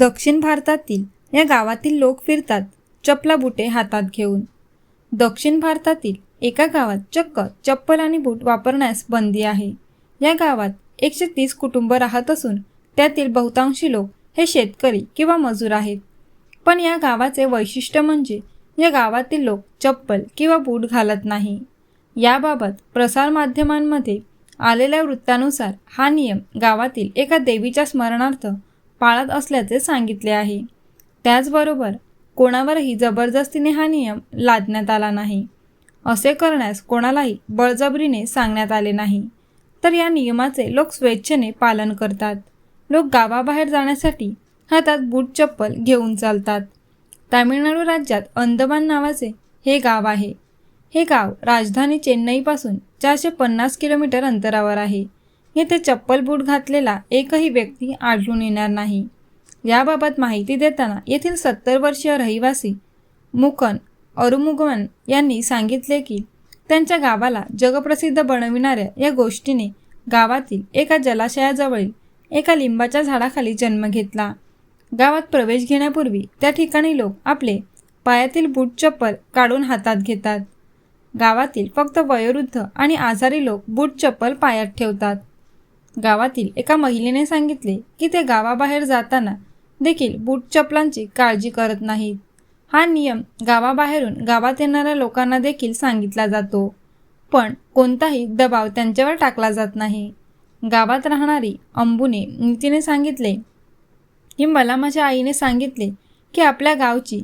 दक्षिण भारतातील या गावातील लोक फिरतात चपला बुटे हातात घेऊन. दक्षिण भारतातील एका गावात चक्क चप्पल आणि बूट वापरण्यास बंदी आहे. या गावात एकशे तीस कुटुंब राहत असून त्यातील बहुतांशी लोक हे शेतकरी किंवा मजूर आहेत. पण या गावाचे वैशिष्ट्य म्हणजे या गावातील लोक चप्पल किंवा बूट घालत नाही. याबाबत प्रसारमाध्यमांमध्ये आलेल्या वृत्तानुसार हा नियम गावातील एका देवीच्या स्मरणार्थ पाळत असल्याचे सांगितले आहे. त्याचबरोबर कोणावरही जबरदस्तीने हा नियम लादण्यात आला नाही. असे करण्यास कोणालाही बळजबरीने सांगण्यात आले नाही. तर या नियमाचे लोक स्वेच्छेने पालन करतात. लोक गावाबाहेर जाण्यासाठी हातात बूट चप्पल घेऊन चालतात. तामिळनाडू राज्यात अंदमान नावाचे हे गाव आहे. हे गाव राजधानी चेन्नईपासून चारशे पन्नास किलोमीटर अंतरावर आहे. येथे चप्पल बूट घातलेला एकही व्यक्ती आढळून येणार नाही. याबाबत माहिती देताना येथील सत्तर वर्षीय रहिवासी मुकन अरुमुगवन यांनी सांगितले की त्यांच्या गावाला जगप्रसिद्ध बनविणाऱ्या या गोष्टीने गावातील एका जलाशयाजवळील एका लिंबाच्या झाडाखाली जन्म घेतला. गावात प्रवेश घेण्यापूर्वी त्या ठिकाणी लोक आपले पायातील बूट चप्पल काढून हातात घेतात. गावातील फक्त वयोवृद्ध आणि आजारी लोक बूट चप्पल पायात ठेवतात. गावातील एका महिलेने सांगितले की ते गावाबाहेर जाताना देखील बूट चपलांची काळजी करत नाहीत. हा नियम गावाबाहेरून गावात येणाऱ्या लोकांना देखील सांगितला जातो. पण कोणताही दबाव त्यांच्यावर टाकला जात नाही. गावात राहणारी अंबूने नीतीने सांगितले की मला माझ्या आईने सांगितले की आपल्या गावची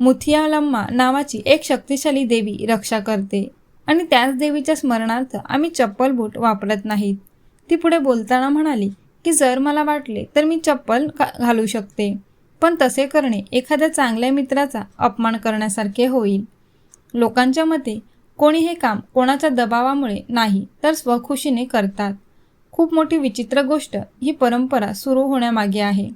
मुथियालम्मा नावाची एक शक्तिशाली देवी रक्षा करते आणि त्याच देवीच्या स्मरणार्थ आम्ही चप्पल बूट वापरत नाहीत. ती पुढे बोलताना म्हणाली की जर मला वाटले तर मी चप्पल घालू शकते. पण तसे करणे एखाद्या चांगल्या मित्राचा अपमान करण्यासारखे होईल. लोकांच्या मते कोणी हे काम कोणाच्या दबावामुळे नाही तर स्वखुशीने करतात. खूप मोठी विचित्र गोष्ट ही परंपरा सुरू होण्यामागे आहे.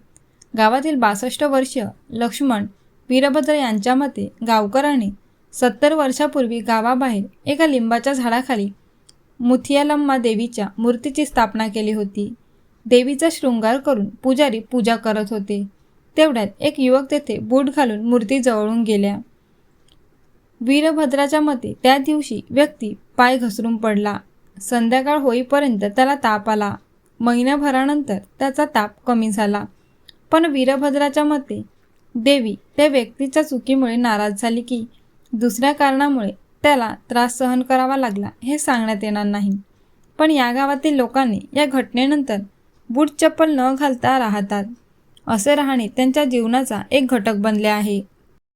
गावातील बासष्ट वर्षीय लक्ष्मण वीरभद्र यांच्या मते गावकराने सत्तर वर्षापूर्वी गावाबाहेर एका लिंबाच्या झाडाखाली मुथियालम्मा देवीच्या मूर्तीची स्थापना केली होती. देवीचा शृंगार करून पुजारी पूजा करत होते. तेवढ्यात एक युवक तेथे बूट घालून मूर्ती जवळून गेल्या. वीरभद्राच्या मते त्या दिवशी व्यक्ती पाय घसरून पडला. संध्याकाळ होईपर्यंत त्याला ताप आला. महिन्याभरानंतर त्याचा ताप कमी झाला. पण वीरभद्राच्या मते देवी त्या व्यक्तीच्या चुकीमुळे नाराज झाली की दुसऱ्या कारणामुळे त्याला त्रास सहन करावा लागला हे सांगण्यात येणार नाही. पण या गावातील लोकांनी या घटनेनंतर बूट चप्पल न घालता राहतात. असे राहणे त्यांच्या जीवनाचा एक घटक बनले आहे.